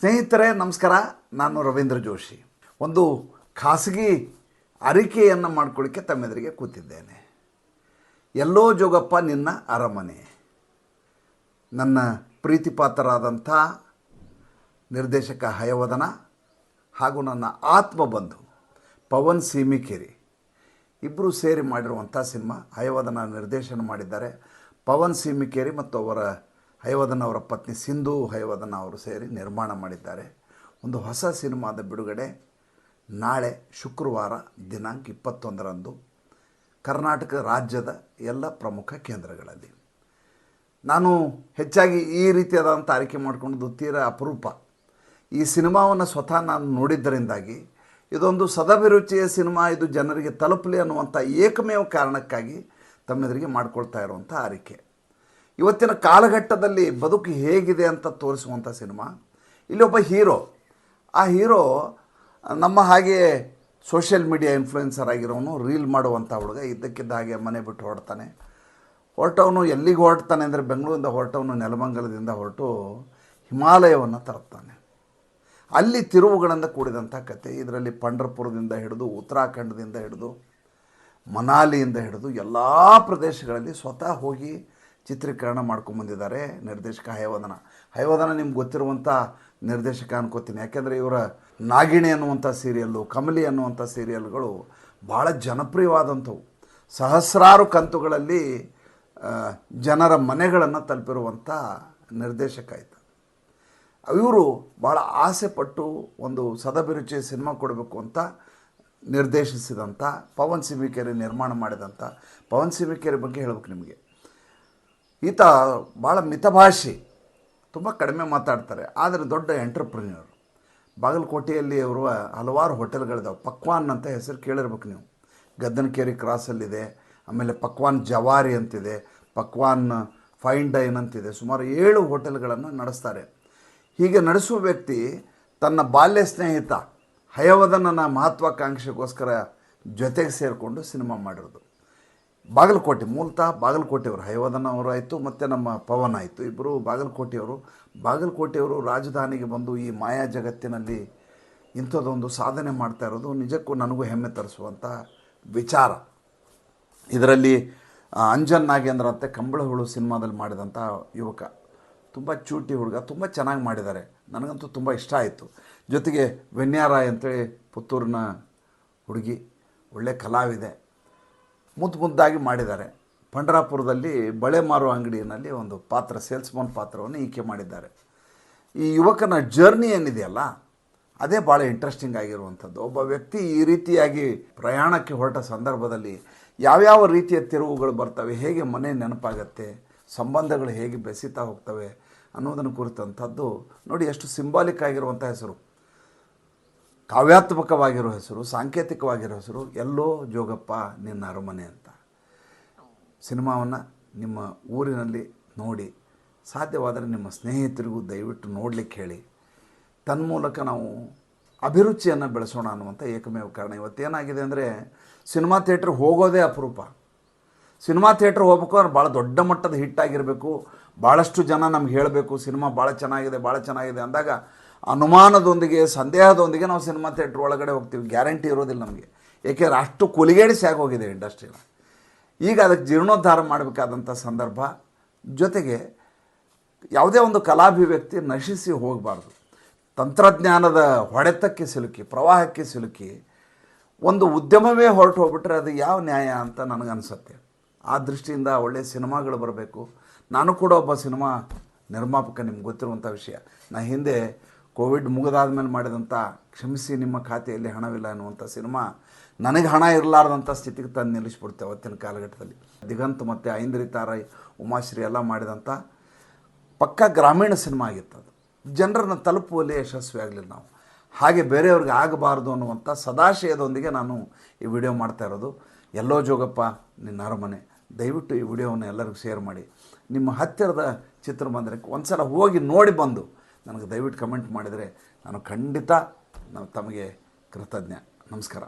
ಸ್ನೇಹಿತರೆ, ನಮಸ್ಕಾರ. ನಾನು ರವೀಂದ್ರ ಜೋಶಿ. ಒಂದು ಖಾಸಗಿ ಅರಿಕೆಯನ್ನು ಮಾಡ್ಕೊಳ್ಳಿಕ್ಕೆ ತಮ್ಮೆದುರಿಗೆ ಕೂತಿದ್ದೇನೆ. ಎಲ್ಲೋ ಜೋಗಪ್ಪ, ನಿನ್ನ ಅರಮನೆ. ನನ್ನ ಪ್ರೀತಿಪಾತ್ರರಾದಂಥ ನಿರ್ದೇಶಕ ಹಯವದನ ಹಾಗೂ ನನ್ನ ಆತ್ಮಬಂಧು ಪವನ್ ಸೀಮಿಕೇರಿ ಇಬ್ಬರು ಸೇರಿ ಮಾಡಿರುವಂಥ ಸಿನಿಮಾ ಹಯವದನ ನಿರ್ದೇಶನ ಮಾಡಿದ್ದಾರೆ. ಪವನ್ ಸೀಮಿಕೇರಿ ಮತ್ತು ಅವರ ಹಯವದನ ಅವರ ಪತ್ನಿ ಸಿಂಧು ಹಯವದನ ಅವರು ಸೇರಿ ನಿರ್ಮಾಣ ಮಾಡಿದ್ದಾರೆ. ಒಂದು ಹೊಸ ಸಿನಿಮಾದ ಬಿಡುಗಡೆ ನಾಳೆ ಶುಕ್ರವಾರ ದಿನಾಂಕ ಇಪ್ಪತ್ತೊಂದರಂದು ಕರ್ನಾಟಕ ರಾಜ್ಯದ ಎಲ್ಲ ಪ್ರಮುಖ ಕೇಂದ್ರಗಳಲ್ಲಿ. ನಾನು ಹೆಚ್ಚಾಗಿ ಈ ರೀತಿಯಾದಂಥ ಆಯ್ಕೆ ಮಾಡಿಕೊಂಡು ತೀರ ಅಪರೂಪ. ಈ ಸಿನಿಮಾವನ್ನು ಸ್ವತಃ ನಾನು ನೋಡಿದ್ದರಿಂದಾಗಿ ಇದೊಂದು ಸದಭಿರುಚಿಯ ಸಿನಿಮಾ, ಇದು ಜನರಿಗೆ ತಲುಪಲಿ ಅನ್ನುವಂಥ ಏಕಮೇವ ಕಾರಣಕ್ಕಾಗಿ ತಮ್ಮೆದುರಿಗೆ ಮಾಡಿಕೊಳ್ತಾ ಇರುವಂಥ ಆರಿಕೆ ಇವತ್ತಿನ ಕಾಲಘಟ್ಟದಲ್ಲಿ ಬದುಕು ಹೇಗಿದೆ ಅಂತ ತೋರಿಸುವಂಥ ಸಿನಿಮಾ. ಇಲ್ಲಿ ಒಬ್ಬ ಹೀರೋ, ಆ ಹೀರೋ ನಮ್ಮ ಹಾಗೆ ಸೋಷಿಯಲ್ ಮೀಡಿಯಾ ಇನ್ಫ್ಲುಯೆನ್ಸರ್ ಆಗಿರೋನು, ರೀಲ್ ಮಾಡುವಂಥ ಹುಡುಗ, ಇದ್ದಕ್ಕಿದ್ದ ಹಾಗೆ ಮನೆ ಬಿಟ್ಟು ಹೊರಡ್ತಾನೆ. ಹೊರಟವನು ಎಲ್ಲಿಗೆ ಹೊರಡ್ತಾನೆ ಅಂದರೆ ಬೆಂಗಳೂರಿಂದ ಹೊರಟವನು ನೆಲಮಂಗಲದಿಂದ ಹೊರಟು ಹಿಮಾಲಯವನ್ನು ತರುತ್ತಾನೆ ಅಲ್ಲಿ ತಿರುವುಗಳಿಂದ ಕೂಡಿದಂಥ ಕತೆ, ಇದರಲ್ಲಿ ಪಂಡರ್ಪುರದಿಂದ ಹಿಡಿದು, ಉತ್ತರಾಖಂಡದಿಂದ ಹಿಡಿದು, ಮನಾಲಿಯಿಂದ ಹಿಡಿದು ಎಲ್ಲ ಪ್ರದೇಶಗಳಲ್ಲಿ ಸ್ವತಃ ಹೋಗಿ ಚಿತ್ರೀಕರಣ ಮಾಡ್ಕೊಂಬಂದಿದ್ದಾರೆ ನಿರ್ದೇಶಕ ಹಯವದನ. ಹಯವದನ ನಿಮ್ಗೆ ಗೊತ್ತಿರುವಂಥ ನಿರ್ದೇಶಕ ಅನ್ಕೋತೀನಿ. ಯಾಕೆಂದರೆ ಇವರ ನಾಗಿಣಿ ಅನ್ನುವಂಥ ಸೀರಿಯಲ್ಲು, ಕಮಲಿ ಅನ್ನುವಂಥ ಸೀರಿಯಲ್ಗಳು ಭಾಳ ಜನಪ್ರಿಯವಾದಂಥವು. ಸಹಸ್ರಾರು ಕಂತುಗಳಲ್ಲಿ ಜನರ ಮನೆಗಳನ್ನು ತಲುಪಿರುವಂಥ ನಿರ್ದೇಶಕ ಆಯಿತು ಇವರು ಭಾಳ ಆಸೆ ಪಟ್ಟು ಒಂದು ಸದಭಿರುಚಿ ಸಿನಿಮಾ ಕೊಡಬೇಕು ಅಂತ ನಿರ್ದೇಶಿಸಿದಂಥ, ಪವನ್ ಸಿಮಿಕೆರೆ ನಿರ್ಮಾಣ ಮಾಡಿದಂಥ. ಪವನ್ ಸಿಮಿಕೆರೆ ಬಗ್ಗೆ ಹೇಳ್ಬೇಕು ನಿಮಗೆ. ಈತ ಭಾಳ ಮಿತಭಾಷಿ, ತುಂಬ ಕಡಿಮೆ ಮಾತಾಡ್ತಾರೆ, ಆದರೆ ದೊಡ್ಡ ಎಂಟರ್ಪ್ರಿನ್ಯೂರ್ ಬಾಗಲಕೋಟೆಯಲ್ಲಿ ಅವರು ಹಲವಾರು ಹೋಟೆಲ್ಗಳಿದಾವೆ. ಪಕ್ವಾನ್ ಅಂತ ಹೆಸರು ಕೇಳಿರ್ಬೇಕು ನೀವು. ಗದ್ದನಕೇರಿ ಕ್ರಾಸಲ್ಲಿದೆ ಆಮೇಲೆ ಪಕ್ವಾನ್ ಜವಾರಿ ಅಂತಿದೆ, ಪಕ್ವಾನ್ ಫೈನ್ ಡೈನ್ ಅಂತಿದೆ. ಸುಮಾರು ಏಳು ಹೋಟೆಲ್ಗಳನ್ನು ನಡೆಸ್ತಾರೆ. ಹೀಗೆ ನಡೆಸುವ ವ್ಯಕ್ತಿ ತನ್ನ ಬಾಲ್ಯ ಸ್ನೇಹಿತ ಹಯವದನನ ಮಹತ್ವಾಕಾಂಕ್ಷೆಗೋಸ್ಕರ ಜೊತೆಗೆ ಸೇರಿಕೊಂಡು ಸಿನಿಮಾ ಮಾಡಿರೋದು. ಬಾಗಲಕೋಟೆ, ಮೂಲತಃ ಬಾಗಲಕೋಟೆಯವರು ಹಯವದನ ಆಯಿತು ಮತ್ತು ನಮ್ಮ ಪವನ್ ಆಯಿತು ಇಬ್ಬರು ಬಾಗಲಕೋಟೆಯವರು. ಬಾಗಲಕೋಟೆಯವರು ರಾಜಧಾನಿಗೆ ಬಂದು ಈ ಮಾಯಾ ಜಗತ್ತಿನಲ್ಲಿ ಇಂಥದ್ದೊಂದು ಸಾಧನೆ ಮಾಡ್ತಾ ಇರೋದು ನಿಜಕ್ಕೂ ನನಗೂ ಹೆಮ್ಮೆ ತರಿಸುವಂಥ ವಿಚಾರ. ಇದರಲ್ಲಿ ಅಂಜನ್ ನಾಗೇಂದ್ರ ಅಂತ ಕಂಬಳ ಹುಳು ಸಿನಿಮಾದಲ್ಲಿ ಮಾಡಿದಂಥ ಯುವಕ. ತುಂಬ ಚೂಟಿ ಹುಡುಗ, ತುಂಬ ಚೆನ್ನಾಗಿ ಮಾಡಿದ್ದಾರೆ. ನನಗಂತೂ ತುಂಬ ಇಷ್ಟ ಆಯಿತು. ಜೊತೆಗೆ ವೆನ್ಯಾರಾಯ್ ಅಂತೇಳಿ ಪುತ್ತೂರಿನ ಹುಡುಗಿ. ಒಳ್ಳೆ ಕಲಾವಿದೆ. ಮುದ್ದು ಮುದ್ದಾಗಿ ಮಾಡಿದ್ದಾರೆ. ಪಂಡರಾಪುರದಲ್ಲಿ ಬಳೆ ಮಾರುವ ಅಂಗಡಿಯಲ್ಲಿ ಒಂದು ಪಾತ್ರ, ಸೇಲ್ಸ್ಮನ್ ಪಾತ್ರವನ್ನು ಈಕೆ ಮಾಡಿದ್ದಾರೆ. ಈ ಯುವಕನ ಜರ್ನಿ ಏನಿದೆಯಲ್ಲ, ಅದೇ ಭಾಳ ಇಂಟ್ರೆಸ್ಟಿಂಗ್ ಆಗಿರುವಂಥದ್ದು. ಒಬ್ಬ ವ್ಯಕ್ತಿ ಈ ರೀತಿಯಾಗಿ ಪ್ರಯಾಣಕ್ಕೆ ಹೊರಟ ಸಂದರ್ಭದಲ್ಲಿ ಯಾವ್ಯಾವ ರೀತಿಯ ತಿರುವುಗಳು ಬರ್ತವೆ, ಹೇಗೆ ಮನೆ ನೆನಪಾಗತ್ತೆ, ಸಂಬಂಧಗಳು ಹೇಗೆ ಬೆಸೀತಾ ಹೋಗ್ತವೆ ಅನ್ನೋದನ್ನು ಕುರಿತಂಥದ್ದು ನೋಡಿ, ಎಷ್ಟು ಸಿಂಬಾಲಿಕ್ ಆಗಿರುವಂಥ ಹೆಸರು. ಕಾವ್ಯಾತ್ಮಕವಾಗಿರೋ ಹೆಸರು, ಸಾಂಕೇತಿಕವಾಗಿರೋ ಹೆಸರು, ಎಲ್ಲೋ ಜೋಗಪ್ಪ ನಿನ್ನ ಅರಮನೆ ಅಂತ. ಸಿನಿಮಾವನ್ನು ನಿಮ್ಮ ಊರಿನಲ್ಲಿ ನೋಡಿ, ಸಾಧ್ಯವಾದರೆ ನಿಮ್ಮ ಸ್ನೇಹಿತರಿಗೂ ದಯವಿಟ್ಟು ನೋಡಲಿಕ್ಕೆ ಹೇಳಿ. ತನ್ಮೂಲಕ ನಾವು ಅಭಿರುಚಿಯನ್ನು ಬೆಳೆಸೋಣ ಅನ್ನುವಂಥ ಏಕಮೇವ ಕಾರಣ. ಇವತ್ತೇನಾಗಿದೆ ಅಂದರೆ, ಸಿನಿಮಾ ಥಿಯೇಟ್ರ್ ಹೋಗೋದೇ ಅಪರೂಪ. ಸಿನಿಮಾ ಥಿಯೇಟ್ರ್ ಹೋಗ್ಬೇಕು ಅಂದ್ರೆ ಭಾಳ ದೊಡ್ಡ ಮಟ್ಟದ ಹಿಟ್ಟಾಗಿರಬೇಕು ಭಾಳಷ್ಟು ಜನ ನಮ್ಗೆ ಹೇಳಬೇಕು, ಸಿನಿಮಾ ಭಾಳ ಚೆನ್ನಾಗಿದೆ ಭಾಳ ಚೆನ್ನಾಗಿದೆ ಅಂದಾಗ ಅನುಮಾನದೊಂದಿಗೆ, ಸಂದೇಹದೊಂದಿಗೆ ನಾವು ಸಿನಿಮಾ ಥಿಯೇಟ್ರ್ ಒಳಗಡೆ ಹೋಗ್ತೀವಿ. ಗ್ಯಾರಂಟಿ ಇರೋದಿಲ್ಲ ನಮಗೆ. ಏಕೆಂದರೆ ಅಷ್ಟು ಕುಲಿಗೇಡಿಸಿ ಆಗೋಗಿದೆ ಇಂಡಸ್ಟ್ರಿನ. ಈಗ ಅದಕ್ಕೆ ಜೀರ್ಣೋದ್ಧಾರ ಮಾಡಬೇಕಾದಂಥ ಸಂದರ್ಭ ಜೊತೆಗೆ ಯಾವುದೇ ಒಂದು ಕಲಾಭಿವ್ಯಕ್ತಿ ನಶಿಸಿ ಹೋಗಬಾರ್ದು. ತಂತ್ರಜ್ಞಾನದ ಹೊಡೆತಕ್ಕೆ ಸಿಲುಕಿ, ಪ್ರವಾಹಕ್ಕೆ ಸಿಲುಕಿ ಒಂದು ಉದ್ಯಮವೇ ಹೊರಟು ಹೋಗ್ಬಿಟ್ರೆ ಅದು ಯಾವ ನ್ಯಾಯ ಅಂತ ನನಗನ್ಸುತ್ತೆ. ಆ ದೃಷ್ಟಿಯಿಂದ ಒಳ್ಳೆಯ ಸಿನಿಮಾಗಳು ಬರಬೇಕು. ನಾನು ಕೂಡ ಒಬ್ಬ ಸಿನಿಮಾ ನಿರ್ಮಾಪಕ, ನಿಮ್ಗೆ ಗೊತ್ತಿರುವಂಥ ವಿಷಯ. ನಾ ಹಿಂದೆ ಕೋವಿಡ್ ಮುಗಿದಾದ ಮೇಲೆ ಮಾಡಿದಂಥ ಕ್ಷಮಿಸಿ ನಿಮ್ಮ ಖಾತೆಯಲ್ಲಿ ಹಣವಿಲ್ಲ ಅನ್ನುವಂಥ ಸಿನಿಮಾ, ನನಗೆ ಹಣ ಇರಲಾರ್ದಂಥ ಸ್ಥಿತಿಗೆ ತಂದು ನಿಲ್ಲಿಸ್ಬಿಡ್ತೆ ಅವತ್ತಿನ ಕಾಲಘಟ್ಟದಲ್ಲಿ. ದಿಗಂತ್ ಮತ್ತು ಐಂದ್ರಿ ತಾರಾಯಿ ಉಮಾಶ್ರೀ ಎಲ್ಲ ಮಾಡಿದಂಥ ಪಕ್ಕ ಗ್ರಾಮೀಣ ಸಿನಿಮಾ ಆಗಿತ್ತು ಅದು. ಜನರನ್ನು ತಲುಪುವಲ್ಲಿ ಯಶಸ್ವಿ ಆಗಲಿಲ್ಲ ನಾವು. ಹಾಗೆ ಬೇರೆಯವ್ರಿಗೆ ಆಗಬಾರ್ದು ಅನ್ನುವಂಥ ಸದಾಶಯದೊಂದಿಗೆ ನಾನು ಈ ವಿಡಿಯೋ ಮಾಡ್ತಾ ಇರೋದು. ಎಲ್ಲೋ ಜೋಗಪ್ಪ, ನಿನ್ನ ಅರಮನೆ. ದಯವಿಟ್ಟು ಈ ವಿಡಿಯೋವನ್ನು ಎಲ್ಲರಿಗೂ ಶೇರ್ ಮಾಡಿ. ನಿಮ್ಮ ಹತ್ತಿರದ ಚಿತ್ರಮಂದಿರಕ್ಕೆ ಒಂದು ಸಲ ಹೋಗಿ ನೋಡಿ ಬಂದು ನನಗೆ ದಯವಿಟ್ಟು ಕಮೆಂಟ್ ಮಾಡಿದರೆ ನಾನು ಖಂಡಿತ ನಾವು ತಮಗೆ ಕೃತಜ್ಞ. ನಮಸ್ಕಾರ.